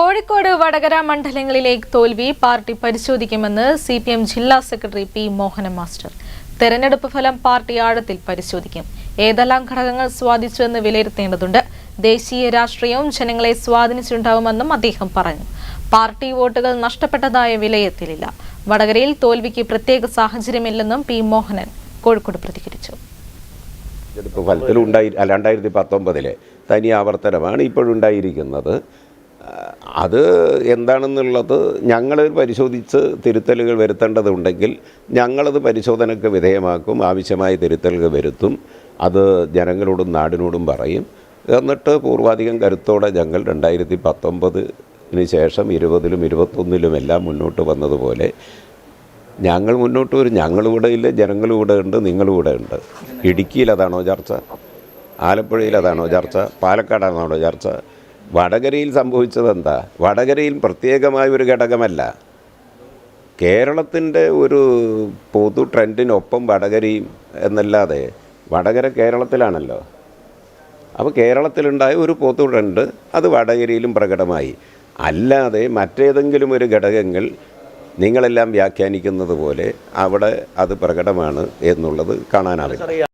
കോഴിക്കോട് വടകര മണ്ഡലങ്ങളിലെ തോൽവി പാർട്ടി പരിശോധിക്കുമെന്ന് സി പി എം ജില്ലാ സെക്രട്ടറി പി മോഹനൻ മാസ്റ്റർ. തെരഞ്ഞെടുപ്പ് ഫലം പാർട്ടി ആഴത്തിൽ പരിശോധിക്കും. ഏതെല്ലാം ഘടകങ്ങൾ സ്വാധീനിച്ചുവെന്ന് വിലയിരുത്തേണ്ടതുണ്ട്. ദേശീയ രാഷ്ട്രീയവും ജനങ്ങളെ സ്വാധീനിച്ചിട്ടുണ്ടാവുമെന്നും അദ്ദേഹം പറഞ്ഞു. പാർട്ടി വോട്ടുകൾ നഷ്ടപ്പെട്ടതായ വിലയിരുത്തലില്ല. വടകരയിൽ തോൽവിക്ക് പ്രത്യേക സാഹചര്യമില്ലെന്നും പി മോഹനൻ കോഴിക്കോട് പ്രതികരിച്ചു. ഫലത്തിൽ ഉണ്ടായി രണ്ടായിരത്തി പത്തൊമ്പതിലെ തനി ആവർത്തനമാണ് ഇപ്പോഴുണ്ടായിരിക്കുന്നത്. അത് എന്താണെന്നുള്ളത് ഞങ്ങൾ പരിശോധിച്ച് തിരുത്തലുകൾ വരുത്തേണ്ടതുണ്ടെങ്കിൽ ഞങ്ങളത് പരിശോധനയ്ക്ക് വിധേയമാക്കും ആവശ്യമായ തിരുത്തലുകൾ വരുത്തും അത് ജനങ്ങളോടും നാടിനോടും പറയും. എന്നിട്ട് പൂർവാധികം കരുത്തോടെ ഞങ്ങൾ രണ്ടായിരത്തി പത്തൊമ്പതിന് ശേഷം ഇരുപതിലും ഇരുപത്തൊന്നിലും എല്ലാം മുന്നോട്ട് വന്നതുപോലെ ഞങ്ങൾ മുന്നോട്ട് വരും. ഞങ്ങളിവിടെ ഇല്ല ജനങ്ങളും ഇവിടെ ഉണ്ട് നിങ്ങളും ഇവിടെ ഉണ്ട്. ഇടുക്കിയിൽ അതാണോ ചർച്ച? ആലപ്പുഴയിൽ അതാണോ ചർച്ച? പാലക്കാടാണോ ചർച്ച? വടകരയിൽ സംഭവിച്ചതെന്താ? വടകരയിൽ പ്രത്യേകമായ ഒരു ഘടകമല്ല. കേരളത്തിന്റെ ഒരു പൊതു ട്രെൻഡിനൊപ്പം വടകരയും എന്നല്ലാതെ വടകര കേരളത്തിലാണല്ലോ. അപ്പോൾ കേരളത്തിലുണ്ടായ ഒരു പൊതു ട്രെൻഡ് അത് വടകരയിലും പ്രകടമായി. അല്ലാതെ മറ്റേതെങ്കിലും ഒരു ഘടകങ്ങൾ നിങ്ങളെല്ലാം വ്യാഖ്യാനിക്കുന്നത് പോലെ അവിടെ അത് പ്രകടമാണ് എന്നുള്ളത് കാണാനാവില്ല.